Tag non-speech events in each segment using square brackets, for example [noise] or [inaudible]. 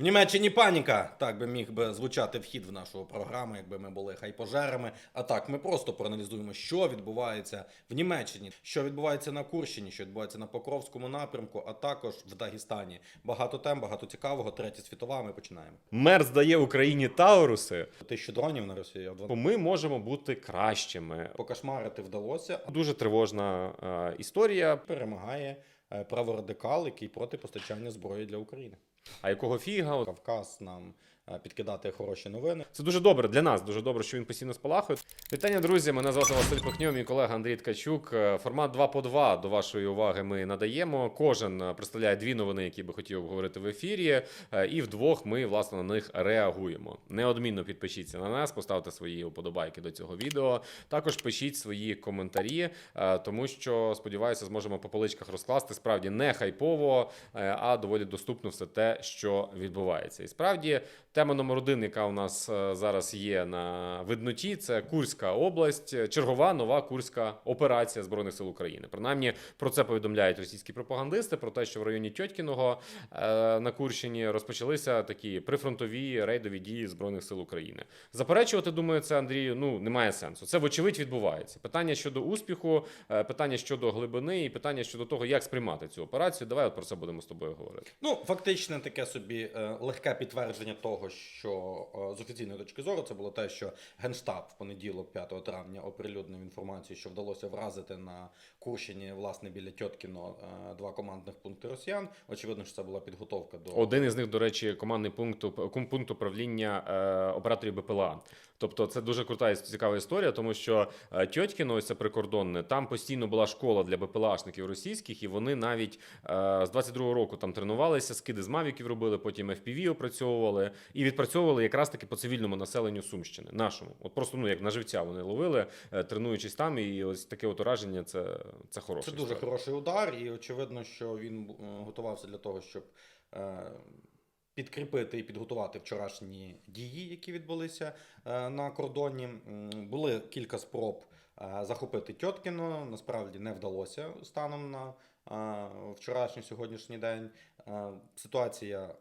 В Німеччині паніка. Так би міг би звучати вхід в нашу програму, якби ми були хайпожерами. А так, ми просто проаналізуємо, що відбувається в Німеччині, що відбувається на Курщині, що відбувається на Покровському напрямку, а також в Дагестані. Багато тем, багато цікавого. Третя світова. Ми починаємо. Мер здає Україні Тауруси, Тисячу дронів на Росію. ми можемо бути кращими. Покашмарити вдалося. Дуже тривожна е, історія. Перемагає праворадикал, який проти постачання зброї для України. А якого фіга? Кавказ нам е, підкидати хороші новини. Це дуже добре для нас. Дуже добре, що він постійно спалахує. Вітання, друзі. Мене звати Василь Пахньов, мій колега Андрій Ткачук. Е, Формат 2 по 2 до вашої уваги ми надаємо. Кожен е, представляє дві новини, які би хотів обговорити в ефірі. е, І вдвох ми власне на них реагуємо. Неодмінно підпишіться на нас, поставте свої уподобайки до цього відео. Також пишіть свої коментарі, е, тому що сподіваюся, зможемо по поличках розкласти справді не хайпово, е, а доволі доступно все те, що відбувається. І справді тема номер один, яка у нас е, зараз є на видноті, це Курська область, чергова нова курська операція збройних сил України. Принаймні про це повідомляють російські пропагандисти. Про те, що в районі Тьоткіного е, на Курщині розпочалися такі прифронтові рейдові дії збройних сил України. Заперечувати, думаю, це Андрію. Ну немає сенсу. Це вочевидь відбувається. Питання щодо успіху, е, питання щодо глибини і питання щодо того, як сприймати цю операцію. Давай от про це будемо з тобою говорити. Ну, фактично, таке собі легке підтвердження того, що е, з офіційної точки зору це було те, що Генштаб в понеділок, 5 травня, оприлюднив інформацію, що вдалося вразити на Курщині, власне, біля Тьоткіно е, два командних пункти росіян. Очевидно, що це була підготовка до Один із них, до речі, командний пункт пункт управління е, операторів БПЛА. Тобто, це дуже крута і цікава історія, тому що Тьоткіно, ось це прикордонне, там постійно була школа для БПЛАшників російських, і вони навіть з 22-го року там тренувалися, скиди з мавіків робили, потім FPV опрацьовували і відпрацьовували якраз таки по цивільному населенню Сумщини, нашому. От просто ну як на живця вони ловили, е, тренуючись там, і ось таке от ураження це, це хороше. Це дуже хороший удар, і очевидно, що він е, готувався для того, щоб е, підкріпити і підготувати вчорашні дії, які відбулися на кордоні. Були кілька спроб захопити Тьоткіно. Насправді не вдалося станом на вчорашній сьогоднішній день. Ситуація.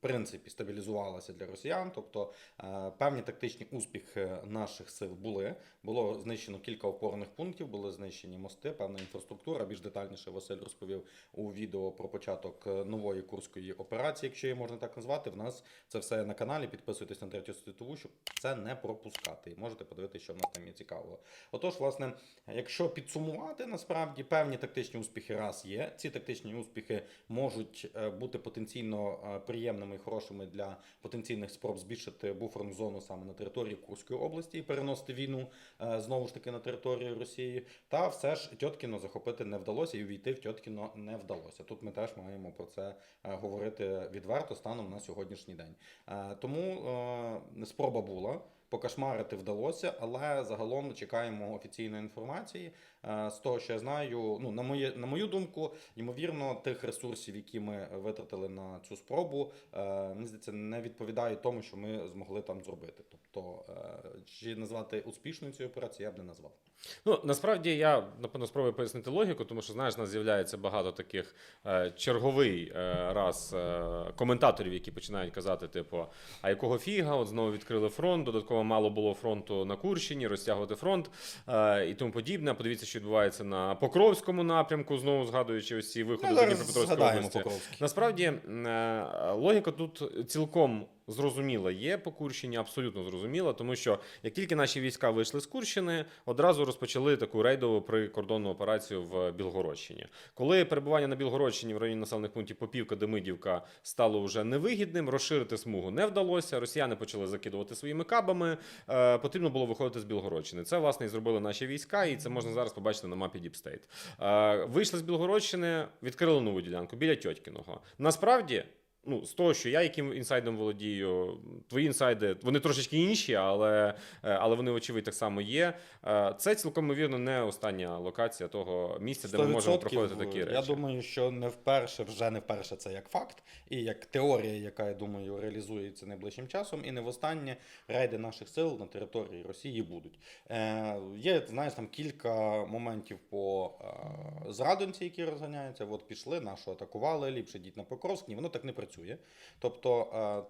Принципі, стабілізувалася для росіян, тобто е, певні тактичні успіхи наших сил були. Було знищено кілька опорних пунктів, були знищені мости, певна інфраструктура. Більш детальніше Василь розповів у відео про початок е, нової курської операції, якщо її можна так назвати. В нас це все на каналі. Підписуйтесь на третю світову, щоб це не пропускати. І можете подивитися, що в нас там є цікавого. Отож, власне, якщо підсумувати, насправді певні тактичні успіхи раз є. Ці тактичні успіхи можуть е, бути потенційно приємними і хорошими для потенційних спроб збільшити буферну зону саме на території Курської області і переносити війну е, знову ж таки на територію Росії. Та все ж Тьоткіно захопити не вдалося і увійти в Тьоткіно не вдалося. Тут ми теж маємо про це е, говорити відверто станом на сьогоднішній день. Е, Тому спроба була. Покашмарити вдалося, але загалом чекаємо офіційної інформації. Е, З того, що я знаю, ну на моє на мою думку, ймовірно, тих ресурсів, які ми витратили на цю спробу, е, мені здається, не відповідають тому, що ми змогли там зробити. Тобто, е, чи назвати успішною цю операцію, я б не назвав. Ну насправді я напевно спробую пояснити логіку, тому що знаєш, у нас з'являється багато таких черговий раз коментаторів, які починають казати, типу, а якого фіга? От знову відкрили фронт, додатково мало було фронту на Курщині, розтягувати фронт і тому подібне. Подивіться, що відбувається на Покровському напрямку, знову згадуючи ось ці виходи Ну, Дніпропетровської області. Покровський. Насправді е, логіка тут цілком зрозуміла є по Курщині, абсолютно зрозуміла, тому що як тільки наші війська вийшли з Курщини, одразу розпочали таку рейдову прикордонну операцію в Білгородщині. Коли перебування на Білгородщині в районі населених пунктів Попівка, Демидівка стало вже невигідним, розширити смугу не вдалося. Росіяни почали закидувати своїми кабами. Е, потрібно було виходити з Білгородщини. Це власне і зробили наші війська, і це можна зараз побачити на мапі State. Е, вийшли з Білгородщини, відкрили нову ділянку біля Тьоткіного. Насправді. Ну, з того, що я яким інсайдом володію, твої інсайди, вони трошечки інші, але, е, але вони, очевидь, так само є. Е, Це цілком ймовірно не остання локація того місця, де ми можемо проходити такі речі. Я думаю, що не вперше, вже не вперше це як факт, і як теорія, яка я думаю реалізується найближчим часом, і не востаннє рейди наших сил на території Росії будуть. Е, є, знаєш, там кілька моментів по е, зрадонці, які розганяються. От пішли, нашу атакували, ліпше йдіть на Покровськ. Ні, воно так не працює. Працює. Тобто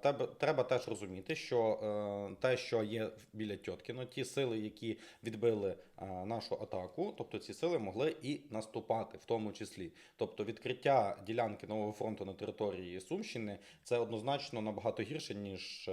е, треба теж розуміти, що е, те, що є біля Тьоткіно, ті сили, які відбили е, нашу атаку, тобто ці сили могли і наступати, в тому числі. Тобто відкриття ділянки нового фронту на території Сумщини це однозначно набагато гірше, ніж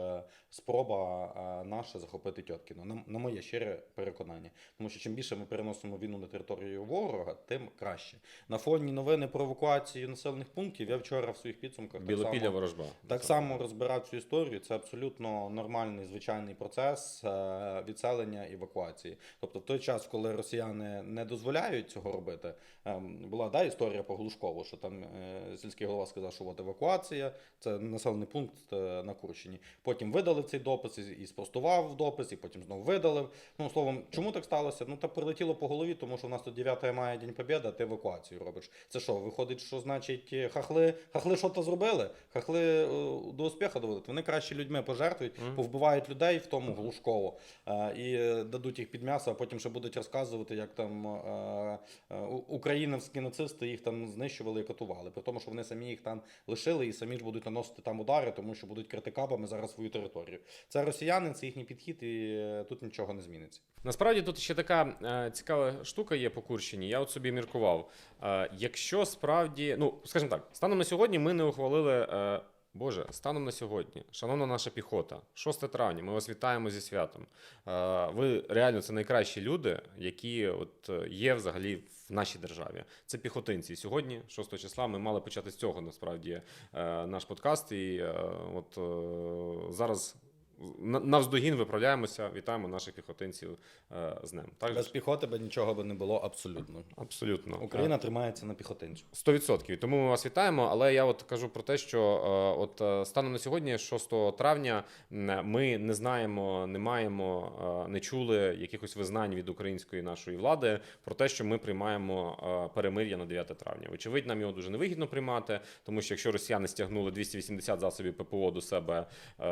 спроба наша захопити Тьоткіно. На, на моє щире переконання. Тому що чим більше ми переносимо війну на територію ворога, тим краще. На фоні новини про евакуацію населених пунктів я вчора в своїх підсумках так Білопілля само, ворожба. так само розбирав цю історію. Це абсолютно нормальний звичайний процес е, відселення евакуації. Тобто, в той час, коли росіяни не дозволяють цього робити, ем, була да, історія по Глушкову, що там е, сільський голова сказав, що от евакуація, це населений пункт е, на Курщині. Потім видалив цей допис і- спростував допис, і потім знову видалив. Ну, словом, чому так сталося? Ну, та прилетіло по голові, тому що у нас тут 9 мая День Побєди, ти евакуацію робиш. Це що, виходить, що значить хахли, хахли що то зробили? Хахли е, до успіху довели. Вони краще людьми пожертвують, Мгм. повбивають людей в тому глушково е, і е, дадуть їх під м'ясо, а потім ще будуть розказувати, як там українські нацисти їх там знищували і катували. При тому, що вони самі їх там лишили і самі ж будуть наносити там удари, тому що будуть критикабами зараз свою територію. Це росіяни, це їхній підхід, і тут нічого не зміниться. Насправді тут ще така е, цікава штука є по Курщині. Я от собі міркував. Е, якщо справді, ну скажімо так, станом на сьогодні ми не ухвалили. Е, Боже, станом на сьогодні, шановна наша піхота, 6 травня, ми вас вітаємо зі святом. Е, Ви реально це найкращі люди, які от е, є взагалі в нашій державі. Це піхотинці. Сьогодні, 6 числа, ми мали почати з цього насправді е, наш подкаст. І е, от е, зараз навздогін виправляємося, вітаємо наших піхотинців е, з ним. Так Без піхоти би нічого би не було абсолютно. Абсолютно. Україна тримається на піхотинцю. 100%. Тому ми вас вітаємо. Але я от кажу про те, що е, от е, станом на сьогодні, 6 травня, ми не знаємо, не маємо, е, не чули якихось визнань від української нашої влади про те, що ми приймаємо е, перемир'я на 9 травня. Вочевидь, нам його дуже невигідно приймати, тому що якщо росіяни стягнули 280 засобів ППО до себе е,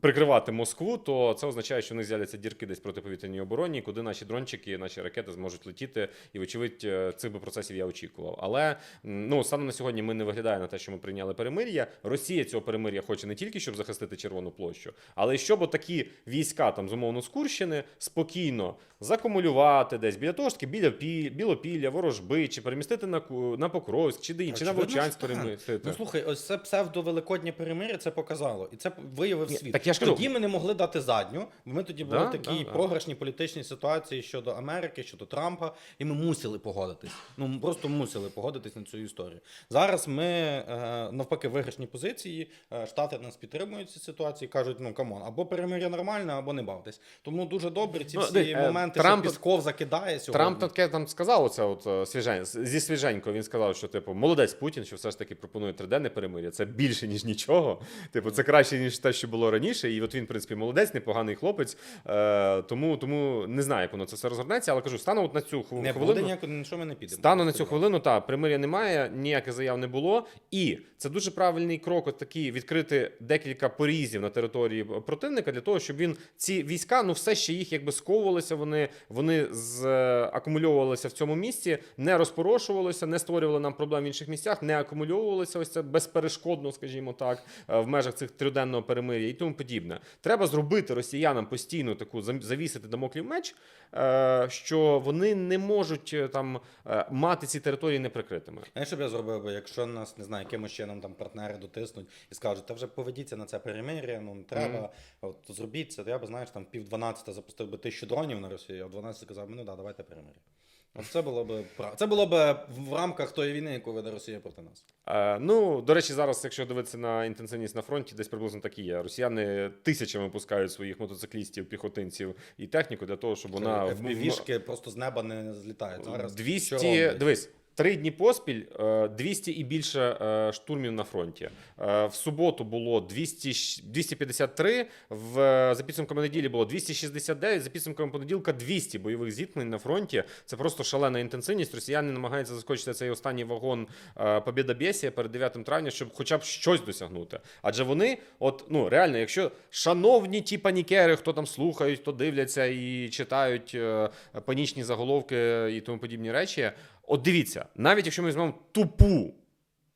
прикривати Москву, то це означає, що в них з'являться дірки десь протиповітряній обороні, куди наші дрончики, наші ракети зможуть летіти. І, вочевидь, е, цих би процесів я очікував. Але ну станом на сьогодні ми не виглядає на те, що ми прийняли перемир'я. Росія цього перемир'я хоче не тільки щоб захистити Червону площу, але й щоб такі війська там з умовно з Курщини спокійно закумулювати десь біля того ж таки біля Пі- Білопілля, Ворожби, чи перемістити на на Покровськ, чи де інше, на Вовчанськ перемістити. Ну слухай, ось це псевдовеликоднє перемир'я це показало, і це виявив світ. Так я ж кажу- тоді ми не могли дати задню, бо ми тоді були Да, в такій да, да. програшній політичній ситуації щодо Америки, щодо Трампа, і ми мусили погодитись. Ну просто мусили погодитись на цю історію. Зараз ми е, навпаки в виграшній позиції. Е, Штати нас підтримують в цій ситуації, кажуть: ну камон, або перемир'я нормальне, або не бавтесь. Тому дуже добре ці Ну, всі дивись, е, моменти, Трамп- що Пісков закидає сьогодні. Трамп таке там сказав оце от е, свіжень, зі свіженько. Він сказав, що типу молодець Путін, що все ж таки пропонує триденне перемир'я. Це більше ніж нічого. Типу, це краще ніж те, що було раніше. І от він, в принципі, молодець, непоганий хлопець. Е, тому, тому не знаю, як воно це все розгорнеться. Але кажу, стану от на цю хв- не хвилину. буде ніякого, нічого ми не підемо. Стану на цю хвилину, та примиря немає, ніяких заяв не було. І це дуже правильний крок, от такий відкрити декілька порізів на території противника для того, щоб він ці війська, ну все ще їх якби сковувалися. Вони вони з е, акумульовувалися в цьому місці, не розпорошувалися, не створювали нам проблем в інших місцях, не акумульовувалися ось це безперешкодно, скажімо так, е, в межах цих триденного перемир'я і тому подібне. Треба зробити росіянам постійно таку завісити дамоклів меч, е, що вони не можуть е, там е, мати ці території неприкритими. Знаєш, що б я зробив би, якщо нас не знаю, якимось чином там партнери дотиснуть і скажуть, та вже поведіться на це перемир'я, ну не треба. От зробіть це. Я б знаєш, там пів 12 запустив би тисячу дронів на Росію, а в 12 сказав, ну да, давайте перемир'я. От це було б це було б в рамках тої війни, яку веде Росія проти нас. Е, ну, до речі, зараз, якщо дивитися на інтенсивність на фронті, десь приблизно так і є. Росіяни тисячами пускають своїх мотоциклістів, піхотинців і техніку для того, щоб вона в- в- просто з неба не злітають. Зараз 200, дивись, три дні поспіль, е, 200 і більше е, штурмів на фронті. Е, В суботу було 200, 253, в, за підсумками неділі було 269, за підсумками понеділка 200 бойових зіткнень на фронті. Це просто шалена інтенсивність. Росіяни намагаються заскочити цей останній вагон е, Побєдобєсія перед 9 травня, щоб хоча б щось досягнути. Адже вони, от ну реально, якщо шановні ті панікери, хто там слухають, хто дивляться і читають е, панічні заголовки і тому подібні речі. От дивіться, навіть якщо ми візьмемо тупу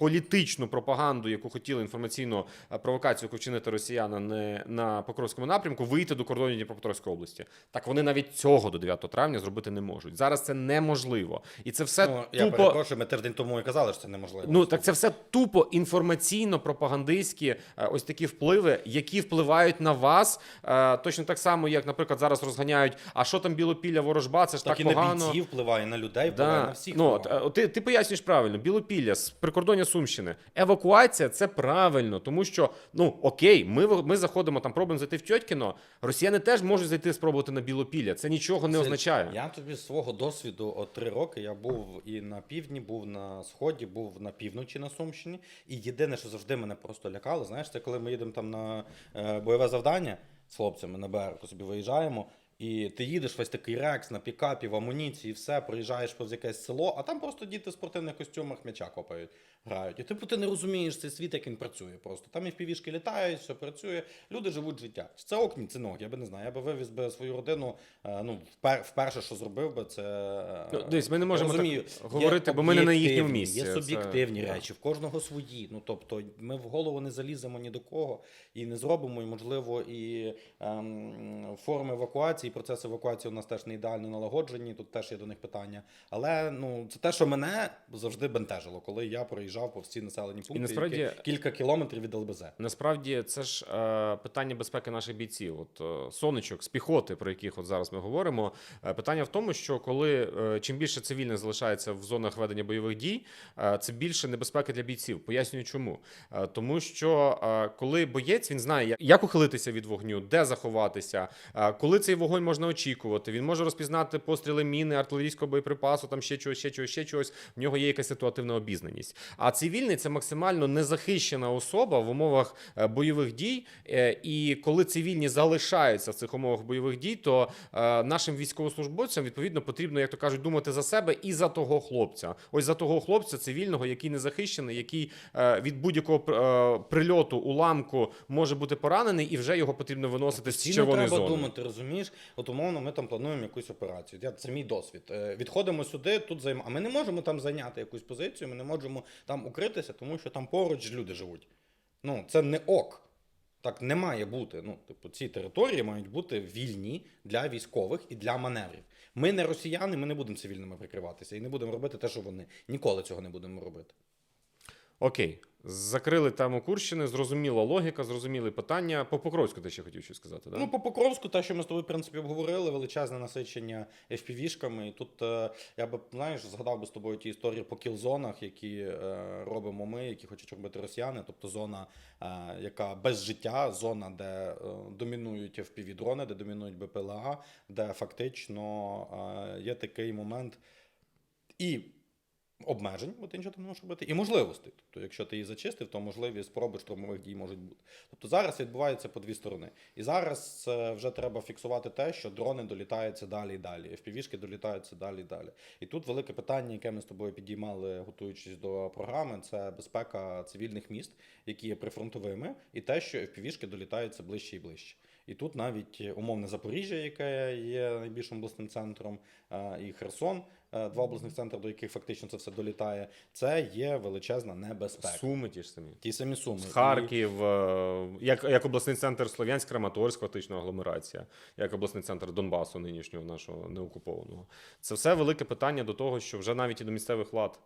політичну пропаганду, яку хотіли інформаційну е, провокацію, яку вчинити росіяни не на Покровському напрямку, вийти до кордонів Дніпропетровської області. Так вони навіть цього до 9 травня зробити не можуть. Зараз це неможливо, і це все Ну, я тупо. перепрошую, ми тиждень тому і казали, що це неможливо. Ну так це все тупо інформаційно-пропагандистські е, ось такі впливи, які впливають на вас. е, Точно так само, як, наприклад, зараз розганяють. А що там білопілля ворожба? Це ж так, так, і на погано. бійців впливає, на людей впливає, на всіх. ну, ти, ти пояснюєш правильно, білопілля з прикордоння Сумщини. Евакуація це правильно, тому що ну окей, ми, ми заходимо там, пробуємо зайти в Тьоткіно. Росіяни теж можуть зайти спробувати на білопілля. Це нічого не Це- означає. Я тобі з свого досвіду от три роки я був і на півдні, був на сході, був на півночі на Сумщині. І єдине, що завжди мене просто лякало, знаєш, це коли ми їдемо там на е, бойове завдання з хлопцями на БР, собі виїжджаємо. І ти їдеш весь такий рекс на пікапі, в амуніції, все, проїжджаєш повз якесь село, а там просто діти в спортивних костюмах м'яча копають, грають. І типу ти не розумієш цей світ, як він працює. Просто там і впівішки літають, все працює, люди живуть життя. Це окні, це ноги, я би не знаю. Я би вивіз би свою родину. е, Ну, впер, вперше, що зробив би, це е, Ну, дивись, ми не можемо розумію, так говорити, бо ми не на їхньому місці. Є суб'єктивні да. речі, в кожного свої. Ну тобто, ми в голову не заліземо ні до кого і не зробимо, і можливо, і ем, форми евакуації, процес евакуації у нас теж не ідеально налагоджені. Тут теж є до них питання. Але ну це те, що мене завжди бентежило, коли я проїжджав по всі населені пункти, насправді- які кілька кілометрів від ЛБЗ. Насправді це ж е, питання безпеки наших бійців. От е, сонечок з піхоти, про яких от зараз ми говоримо. Е, питання в тому, що коли е, чим більше цивільних залишається в зонах ведення бойових дій, е, це більше небезпеки для бійців. Пояснюю, чому. Е, тому що е, коли боєць він знає, як- як ухилитися від вогню, де заховатися, е, коли цей вогонь можна очікувати. Він може розпізнати постріли міни, артилерійського боєприпасу, там ще чогось, ще чогось, ще чогось. В нього є якась ситуативна обізнаність. А цивільний це максимально незахищена особа в умовах е, бойових дій. Е, І коли цивільні залишаються в цих умовах бойових дій, то е, нашим військовослужбовцям відповідно потрібно, як то кажуть, думати за себе і за того хлопця. Ось за того хлопця цивільного, який не захищений, який від будь-якого прильоту, уламку може бути поранений, і вже його потрібно виносити з червоної треба зони. думати, розумієш? От умовно, ми там плануємо якусь операцію. Це мій досвід. Е, Відходимо сюди, тут займа. А ми не можемо там зайняти якусь позицію, ми не можемо там укритися, тому що там поруч люди живуть. Ну, це не ок. Так не має бути. Ну, типу, ці території мають бути вільні для військових і для маневрів. Ми не росіяни, ми не будемо цивільними прикриватися і не будемо робити те, що вони. Ніколи цього не будемо робити. Окей, закрили тему Курщини, зрозуміла логіка, зрозуміли питання. По Покровську ти ще хотів щось сказати, да? Ну, по Покровську, те, що ми з тобою, в принципі, обговорили, величезне насичення FPV-шками. І тут е, я би, знаєш, згадав би з тобою ті історії по кілзонах, які е, робимо ми, які хочуть робити росіяни. Тобто зона, е, яка без життя, зона, де домінують FPV-дрони, де домінують БПЛА, де фактично є такий момент і обмежень, бо ти нічого там не можеш робити, і можливостей. Тобто, якщо ти її зачистив, то можливі спроби штурмових дій можуть бути. Тобто зараз відбувається по дві сторони. І зараз е, вже треба фіксувати те, що дрони долітаються далі і далі, FPV-шки долітаються далі і далі. І тут велике питання, яке ми з тобою підіймали, готуючись до програми, це безпека цивільних міст, які є прифронтовими, і те, що FPV-шки долітаються ближче і ближче. І тут навіть умовне Запоріжжя, яке є найбільшим обласним центром, е, і Херсон, е, два обласних центри, до яких фактично це все долітає, це є величезна небезпека. Суми ті ж самі. Ті самі суми. З Харків, е, як, як обласний центр Слов'янськ, Краматорськ, фактично агломерація, як обласний центр Донбасу, нинішнього нашого неокупованого. Це все велике питання до того, що вже навіть і до місцевих влад.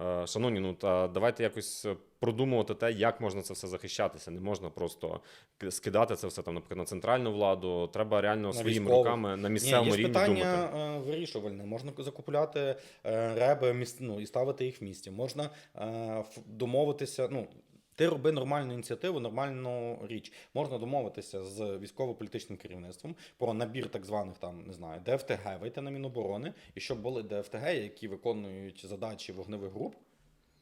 Е, Шановні, ну та давайте якось продумувати те, як можна це все захищатися. Не можна просто скидати це все там, наприклад, на центральну владу. Треба реально На своїми військових. руками на Ні, місцевому є рівні думати. питання вирішувальне. Можна закупляти е, реби ну, і ставити їх в місті. Можна е, домовитися. Ну, ти роби нормальну ініціативу, нормальну річ. Можна домовитися з військово-політичним керівництвом про набір так званих там, не знаю, ДФТГ, вийти на Міноборони, і щоб були ДФТГ, які виконують задачі вогневих груп,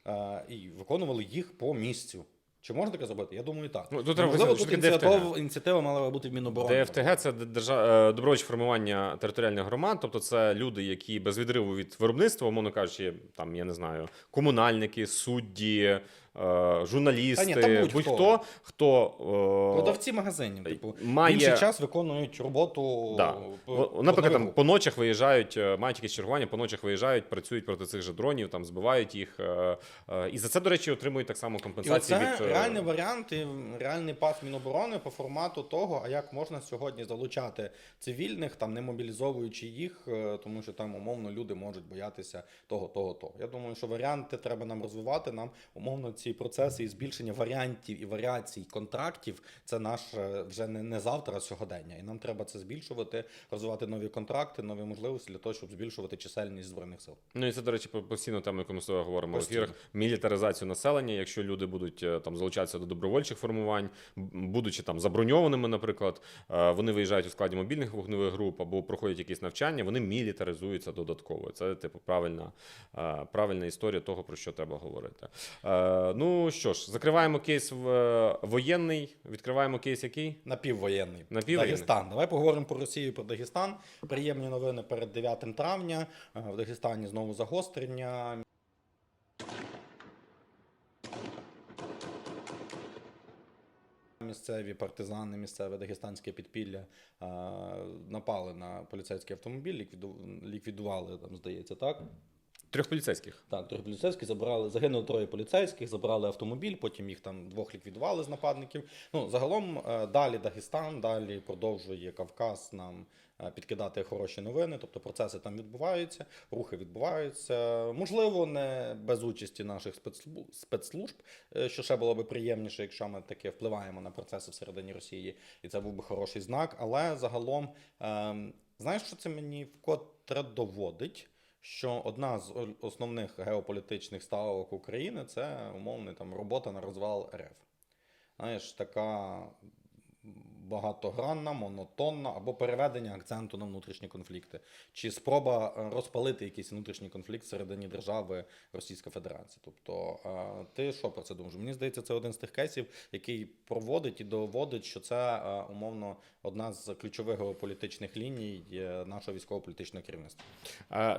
е, і виконували їх по місцю. Чи можна таке зробити? Я думаю, так. Ну, тут треба Можливо, тут ініціатива, ініціатива мала бути в Міноборони. ДФТГ це держа... е, добровольче формування територіальних громад, тобто це люди, які без відриву від виробництва, умовно кажучи, там я не знаю, комунальники, судді, журналісти, Та ні, та будь-хто. будь-хто, хто е, Продавці магазинів, типу, має- інший час виконують роботу. Да. по- О, по Наприклад, там по ночах виїжджають, е, мають якісь чергування, по ночах виїжджають, працюють проти цих же дронів, там збивають їх. е, е, І за це, до речі, отримують так само І компенсації оце від е, реальний варіант і реальний пас Міноборони по формату того, а як можна сьогодні залучати цивільних, там не мобілізовуючи їх, е, тому що там умовно люди можуть боятися того, того, того. Я думаю, що варіанти треба нам розвивати. Нам умовно ці процеси і збільшення варіантів і варіацій контрактів. Це наш вже не, не завтра, а сьогодення. І нам треба це збільшувати, розвивати нові контракти, нові можливості для того, щоб збільшувати чисельність збройних сил. Ну і це, до речі, постійно тема, яку ми говоримо Постійно. в ефірах. Мілітаризацію населення. Якщо люди будуть е, там залучатися до добровольчих формувань, будучи там заброньованими, наприклад, е, вони виїжджають у складі мобільних вогневих груп або проходять якісь навчання, вони мілітаризуються додатково. Це типу правильна, е, правильна історія того, про що треба говорити. Ну що ж, закриваємо кейс в е, воєнний, відкриваємо кейс який? Напіввоєнний. Напіввоєнний. Дагестан. Давай поговоримо про Росію і про Дагестан. Приємні новини перед 9 травня. Е, В Дагестані знову загострення. Місцеві партизани, місцеве дагестанське підпілля е, напали на поліцейський автомобіль, ліквідували там, здається, так. Трьох поліцейських. Так, трьох поліцейських забрали, загинуло троє поліцейських, забрали автомобіль, потім їх там двох ліквідували з нападників. Ну, загалом е, далі Дагестан, далі продовжує Кавказ нам е, підкидати хороші новини. Тобто процеси там відбуваються, рухи відбуваються. Можливо, не без участі наших спецслу- спецслужб, е, що ще було би приємніше, якщо ми таки впливаємо на процеси всередині Росії, і це був би хороший знак. Але загалом, ем, знаєш, що це мені вкотре доводить? Що одна з основних геополітичних ставок України це умовний там робота на розвал РФ. Знаєш, така багатогранна, монотонна або переведення акценту на внутрішні конфлікти, чи спроба е, розпалити якийсь внутрішній конфлікт всередині держави Російська Федерація. Тобто, е, ти що про це думаєш? Мені здається, це один з тих кейсів, який проводить і доводить, що це е, умовно одна з ключових геополітичних ліній нашого військово-політичного керівництва.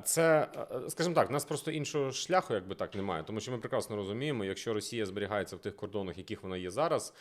Це, скажімо так, нас просто іншого шляху, якби так, немає. Тому що ми прекрасно розуміємо, якщо Росія зберігається в тих кордонах, яких вона є зараз,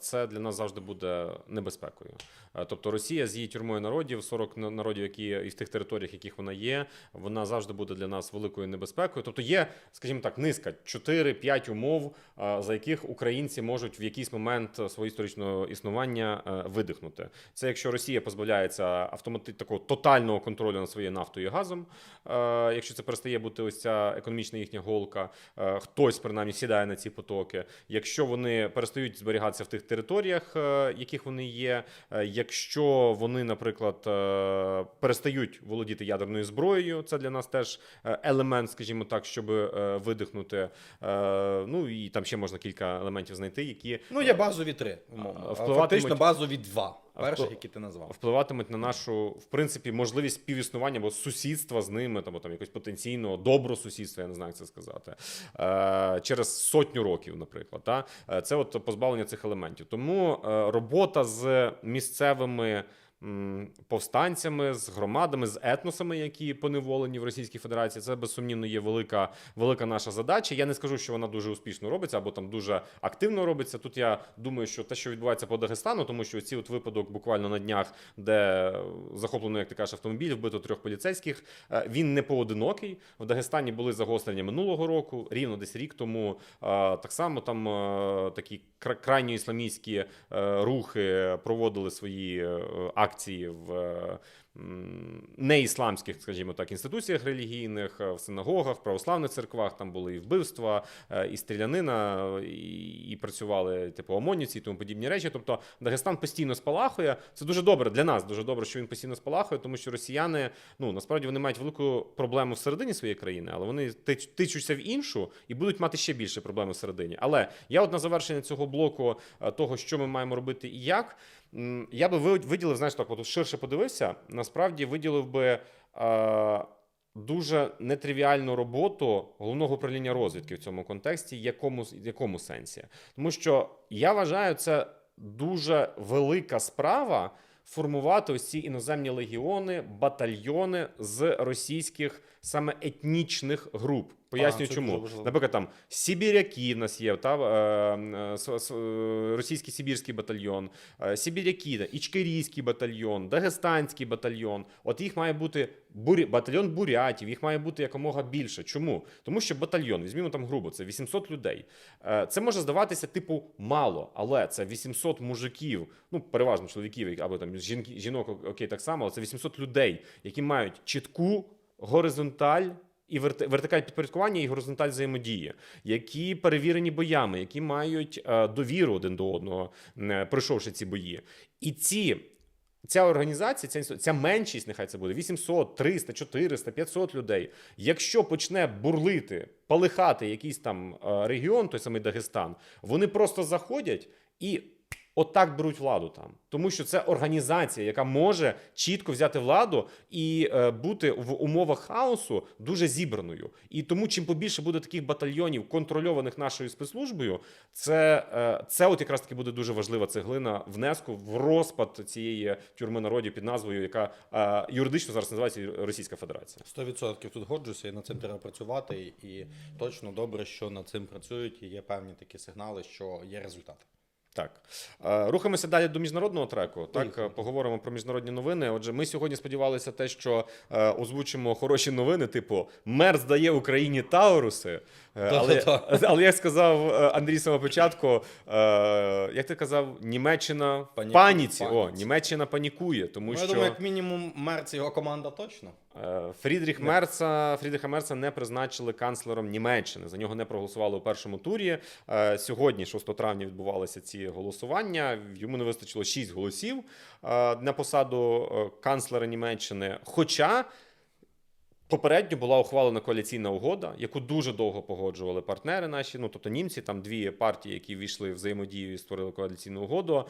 це для нас завжди буде небезпекою. Е, Тобто Росія з її тюрмою народів, 40 народів, які і в тих територіях, яких вона є, вона завжди буде для нас великою небезпекою. Тобто є, скажімо так, низка 4-5 умов, е, за яких українці можуть в якийсь момент свого історичного існування е, видихнути. Це якщо Росія позбавляється автомати такого тотального контролю над своєю нафтою і газом, е, якщо це перестає бути ось ця економічна їхня голка, е, хтось принаймні сідає на ці потоки. Якщо вони перестають зберігатися в тих територіях, е, яких вони є, е, якщо вони, наприклад, е, перестають володіти ядерною зброєю, це для нас теж е, елемент, скажімо так, щоб видихнути. Ну і там ще можна кілька елементів знайти, які Ну, є базові три, умовно. Фактично базові два. Перших, які ти назвав. впливатимуть на нашу, в принципі, можливість співіснування або сусідства з ними, або там якось потенційного добросусідства, я не знаю, як це сказати, е, через сотню років, наприклад. Та? Е, Це от позбавлення цих елементів. Тому е, робота з місцевими. Повстанцями з громадами, з етносами, які поневолені в Російській Федерації, це безсумнівно є велика, велика наша задача. Я не скажу, що вона дуже успішно робиться або там дуже активно робиться. Тут я думаю, що те, що відбувається по Дагестану, тому що ці от випадок буквально на днях, де захоплено, як ти кажеш, автомобіль, вбито трьох поліцейських. е, Він не поодинокий. В Дагестані були загострення минулого року, рівно десь рік тому. Е, Так само там е, такі кра- крайньо ісламістські е, рухи проводили свої е, акції в. неісламських, скажімо так, інституціях релігійних, е, в синагогах, в православних церквах там були і вбивства, е, і стрілянина, і, працювали типу ОМОНівці і тому подібні речі. Тобто Дагестан постійно спалахує. Це дуже добре для нас. Дуже добре, що він постійно спалахує, тому що росіяни ну насправді вони мають велику проблему всередині своєї країни, але вони тич- тичуться в іншу і будуть мати ще більше проблем всередині. Але я, от на завершення цього блоку е, того, що ми маємо робити і як. Я би виділив, знаєш, так, от ширше подивився. Насправді виділив би е, дуже нетривіальну роботу головного управління розвідки в цьому контексті. Якому, якому сенсі? Тому що я вважаю, це дуже велика справа формувати ці іноземні легіони, батальйони з російських саме етнічних груп. Пояснюю, це чому. Наприклад, там Сибіряки в нас є, та, е, е, е, російський Сибірський батальйон, е, Сибіряки, Ічкерійський батальйон, Дагестанський батальйон. От їх має бути бурі, батальйон бурятів, їх має бути якомога більше. Чому? Тому що батальйон, візьмімо там грубо, це 800 людей. Е, Це може здаватися, типу, мало, але це 800 мужиків, ну переважно чоловіків, або там жінки, жінок, окей, так само, але це 800 людей, які мають чітку горизонталь. І верти- вертикаль підпорядкування і горизонталь взаємодії, які перевірені боями, які мають е, довіру один до одного, е, пройшовши ці бої. І ці, ця організація, ця, ця меншість, нехай це буде 800, 300, 400, 500 людей. Якщо почне бурлити, палихати якийсь там е, регіон, той самий Дагестан, вони просто заходять і отак беруть владу там. Тому що це організація, яка може чітко взяти владу і е, бути в умовах хаосу дуже зібраною. І тому, чим побільше буде таких батальйонів, контрольованих нашою спецслужбою, це, е, це от якраз таки буде дуже важлива цеглина внеску в розпад цієї тюрми народів під назвою, яка е, юридично зараз називається Російська Федерація. 100% тут годжуся, і над цим треба працювати. І точно добре, що над цим працюють, і є певні такі сигнали, що є результати. Так, Е, рухаємося далі до міжнародного треку. Так, е, поговоримо про міжнародні новини. Отже, ми сьогодні сподівалися те, що е, озвучимо хороші новини, типу мер здає Україні Тауруси. Але, [laughs] але як сказав Андрій самого початку, як ти казав, Німеччина паніці. О. Німеччина панікує, тому Ну, я що думаю, як мінімум, Мерц і його команда точно. Е, Фрідріх Мерца, Фрідріха Мерца не призначили канцлером Німеччини. За нього не проголосували у першому турі. Е, Сьогодні, 6 травня, відбувалися ці голосування. Йому не вистачило 6 голосів е, на посаду канцлера Німеччини. Хоча Попередньо була ухвалена коаліційна угода, яку дуже довго погоджували партнери наші. Ну тобто німці, там дві партії, які війшли в взаємодію і створили коаліційну угоду.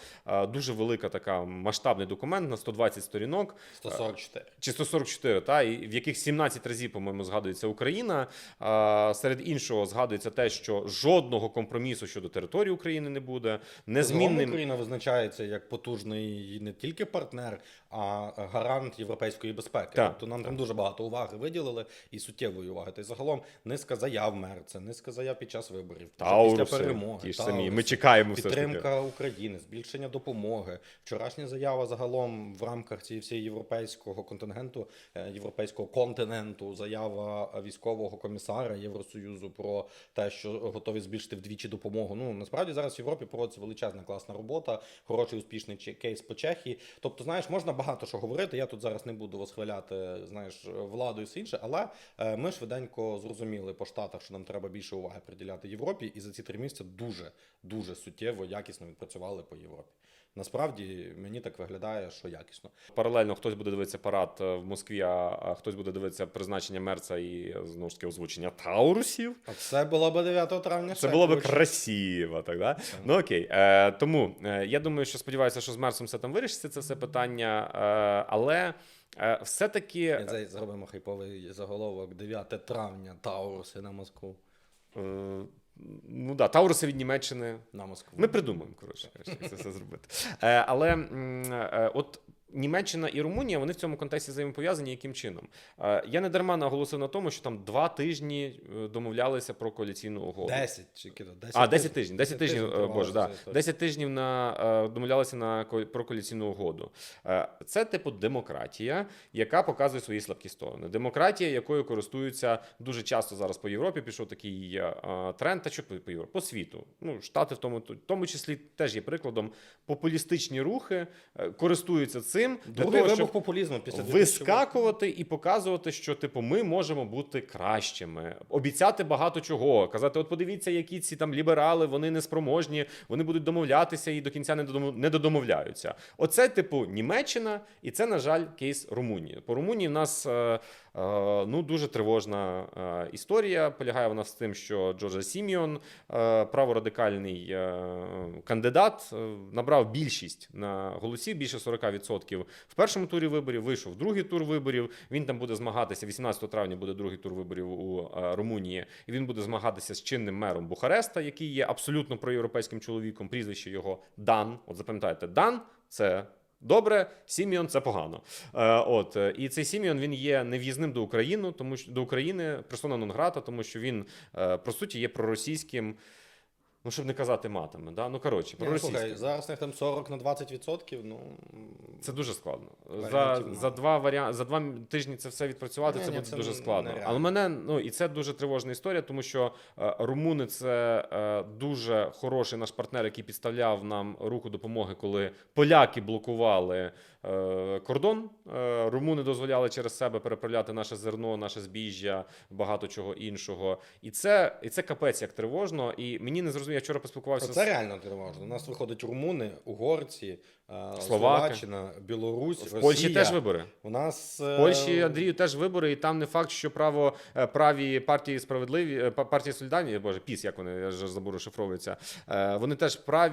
Дуже велика така масштабний документ на 120 сторінок. 144. Чи 144, та і в яких 17 разів, по-моєму, згадується Україна. Серед іншого згадується те, що жодного компромісу щодо території України не буде. Незмінним Україна визначається як потужний не тільки партнер, а гарант європейської безпеки. Так, тобто нам там дуже багато уваги виділили і суттєвої уваги. Та й загалом низка заяв мерця, низка заяв під час виборів, Тауруси, після перемоги. ті ж самі. Ми Тауруси. чекаємо все. Підтримка України, збільшення допомоги. Вчорашня заява загалом в рамках цієї всієї європейського контингенту, е, європейського континенту, заява військового комісара Євросоюзу про те, що готові збільшити вдвічі допомогу. Ну насправді зараз в Європі проводиться величезна класна робота, хороший успішний кейс по Чехії. Тобто, знаєш, можна багато що говорити. Я тут зараз не буду восхваляти, знаєш, владу і все інше, але е, ми швиденько зрозуміли по штатах, що нам треба більше уваги приділяти Європі, і за ці три місяці дуже дуже суттєво якісно відпрацювали по Європі. Насправді мені так виглядає, що якісно. Паралельно хтось буде дивитися парад е, в Москві, а хтось буде дивитися призначення Мерца і е, знову ж таки озвучення Таурусів. А це було б 9 травня. Це було би красиво, так да? Ну окей. Е, тому е, я думаю, що сподіваюся, що з Мерсом все там вирішиться це все питання. Е, але все-таки зробимо хайповий заголовок 9 травня Тауруси на Москву. е, ну да, Тауруси від Німеччини. На Москву. Ми придумаємо, коротше, як це все зробити. Е, але е, от. Німеччина і Румунія вони в цьому контексті взаємопов'язані яким чином? Е, Я не дарма наголосив на тому, що там два тижні е, домовлялися про коаліційну угоду. 10 чи кидо, 10 А, 10 тижнів. 10 тижнів, е, тривала боже, да. 10 тижнів на е, домовлялися на про коаліційну угоду. Е, Це типу демократія, яка показує свої слабкі сторони. Демократія, якою користуються дуже часто зараз по Європі. Пішов такий е, е, тренд, та що по Європі? По світу. Ну, штати в тому, в тому числі теж є прикладом. Популістичні рухи е, користуються цим для Другий того, щоб вибух популізму після вискакувати і показувати, що типу ми можемо бути кращими, обіцяти багато чого, казати: от подивіться, які ці там ліберали, вони неспроможні, вони будуть домовлятися і до кінця не додому- не додомовляються. Оце, типу, Німеччина, і це, на жаль, кейс Румунії. По Румунії в нас. Е, Ну, дуже тривожна е, історія. Полягає вона з тим, що Джорджа Сіміон, е, праворадикальний кандидат, набрав більшість на голосів, більше 40% в першому турі виборів, вийшов в другий тур виборів. Він там буде змагатися. 18 травня буде другий тур виборів у Румунії. І він буде змагатися з чинним мером Бухареста, який є абсолютно проєвропейським чоловіком. Прізвище його Дан. От запам'ятайте, Дан це Добре, Сіміон це погано. Е, от і цей Сіміон він є нев'їзним до України, тому що до України персона нон-грата, тому що він е, по суті є проросійським. Ну, щоб не казати матами, да? ну коротше, Ні, ну, слухай, зараз у них там 40 на 20%, ну... Це дуже складно. За, Варіантів мало. за, два варіа... за два тижні це все відпрацювати, Ні, це ні, буде це дуже складно. нереально. Але мене ну і це дуже тривожна історія, тому що е, румуни це е, дуже хороший наш партнер, який підставляв нам руку допомоги, коли поляки блокували кордон. Е, румуни дозволяли через себе переправляти наше зерно, наше збіжжя, багато чого іншого. І це, і це капець як тривожно. І мені не зрозуміло, я вчора поспілкувався Це реально тривожно. У нас виходить румуни, угорці, е, Словаки. Словаччина, Білорусь, в Росія. Польщі теж вибори. У нас В е, Польщі Андрію теж вибори, і там не факт, що право е, праві партії справедливі е, партії Солідарні, боже, піс, як вони я ж забув, розшифровується. е, Вони теж праві.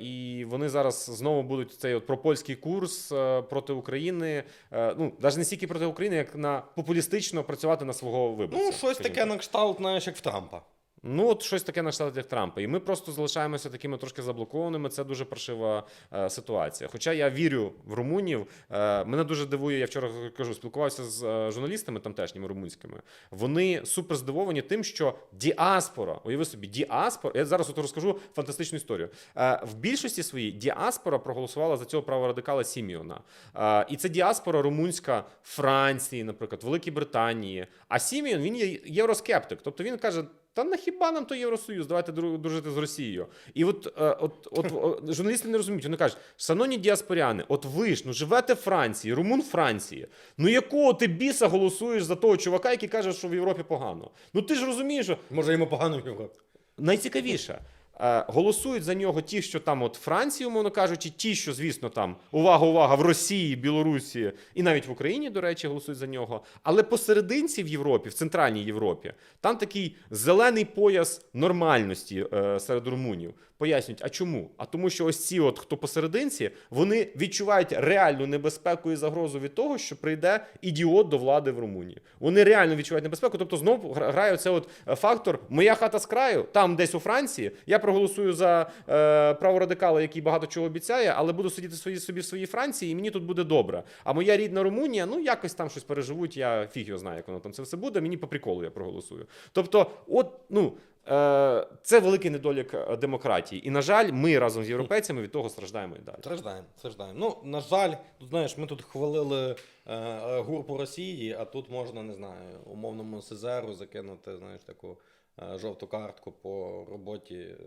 і. Е, вони зараз знову будуть цей от пропольський курс е, проти України. е, Ну навіть не стільки проти України, як на популістично працювати на свого виборця. Ну, щось таке на кшталт, знаєш, як в Трампа. Ну, от щось таке на кшталт як Трампа. І ми просто залишаємося такими трошки заблокованими. Це дуже паршива е, ситуація. Хоча я вірю в румунів. Е, мене дуже дивує, я вчора кажу, спілкувався з е, журналістами тамтешніми румунськими. Вони супер здивовані тим, що діаспора, уяви собі, діаспора. Я зараз от розкажу фантастичну історію. Е, в більшості своїй діаспора проголосувала за цього праворадикала Сіміона. Е, і це діаспора румунська Франції, наприклад, Великій Британії. А Сіміон він є євроскептик. Тобто він каже. Та на хіба нам то Євросоюз? Давайте дружити з Росією. І от, от, от, от, журналісти не розуміють. Вони кажуть, шановні діаспоряни, от ви ж ну живете в Франції, румун Франції. Ну якого ти біса голосуєш за того чувака, який каже, що в Європі погано? Ну ти ж розумієш, що Може, йому погано в Європі. найцікавіше. Е, Голосують за нього ті, що там, от Франції, умовно кажучи, ті, що, звісно, там увага, увага, в Росії, Білорусі і навіть в Україні, до речі, голосують за нього. Але посерединці в Європі, в центральній Європі, там такий зелений пояс нормальності е, серед румунів. Пояснюють, а чому? А тому, що ось ці, от хто посерединці, вони відчувають реальну небезпеку і загрозу від того, що прийде ідіот до влади в Румунії. Вони реально відчувають небезпеку. Тобто, знову гра- грає оце от е, фактор: моя хата з краю, там десь у Франції. Я проголосую за е, праворадикала, який багато чого обіцяє, але буду сидіти свої, собі в своїй Франції, і мені тут буде добре. А моя рідна Румунія, ну якось там щось переживуть. Я фіг його знаю, як воно там це все буде. Мені по приколу я проголосую. Тобто, от ну. Е, це великий недолік е, демократії, і на жаль, ми разом з європейцями від того страждаємо і далі. Страждаємо, страждаємо. Ну, на жаль, знаєш, ми тут хвалили е, е, гурпу Росії, а тут можна, не знаю, умовному СЗРу закинути, знаєш, таку жовту картку по роботі е,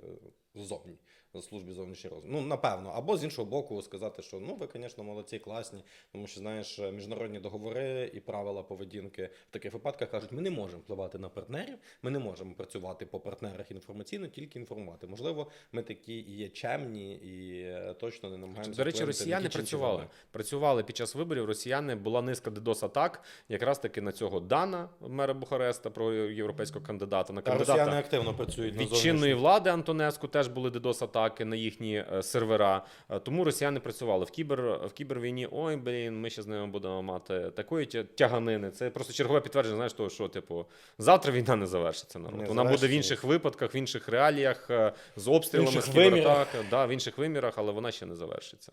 ззовні, службі зовнішньої розвитку. Ну, напевно. Або з іншого боку сказати, що ну ви, звісно, молодці, класні, тому що знаєш, міжнародні договори і правила поведінки в таких випадках кажуть, ми не можемо впливати на партнерів, ми не можемо працювати по партнерах інформаційно, тільки інформувати. Можливо, ми такі і є чемні і е, точно не намагаємося. До речі, росіяни працювали. Працювали під час виборів. Росіяни була низка ддос атак, якраз таки на цього Дана, мера Бухареста, про європейського кандидата, на Та росіяни активно працюють від чинної влади Антонеску теж були ддос атаки на їхні е, сервера. Е, Тому росіяни працювали в кібер в кібервійні. Ой, блін, ми ще з ними будемо мати такої тяганини. Це просто чергове підтвердження. Знаєш, того, що типу завтра війна не завершиться. Народ. Не Вона буде в інших випадках, в інших реаліях, е, з обстрілами, інших з кібератак, да, в інших вимірах, але вона ще не завершиться.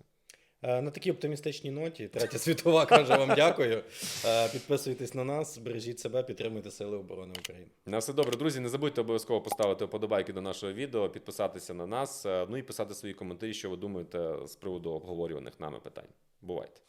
Е, На такій оптимістичній ноті третя світова каже вам дякую. Е, Підписуйтесь на нас, бережіть себе, підтримуйте Сили оборони України. На все добре, друзі. Не забудьте обов'язково поставити вподобайки до нашого відео, підписатися на нас, е, ну і писати свої коментарі, що ви думаєте з приводу обговорюваних нами питань. Бувайте.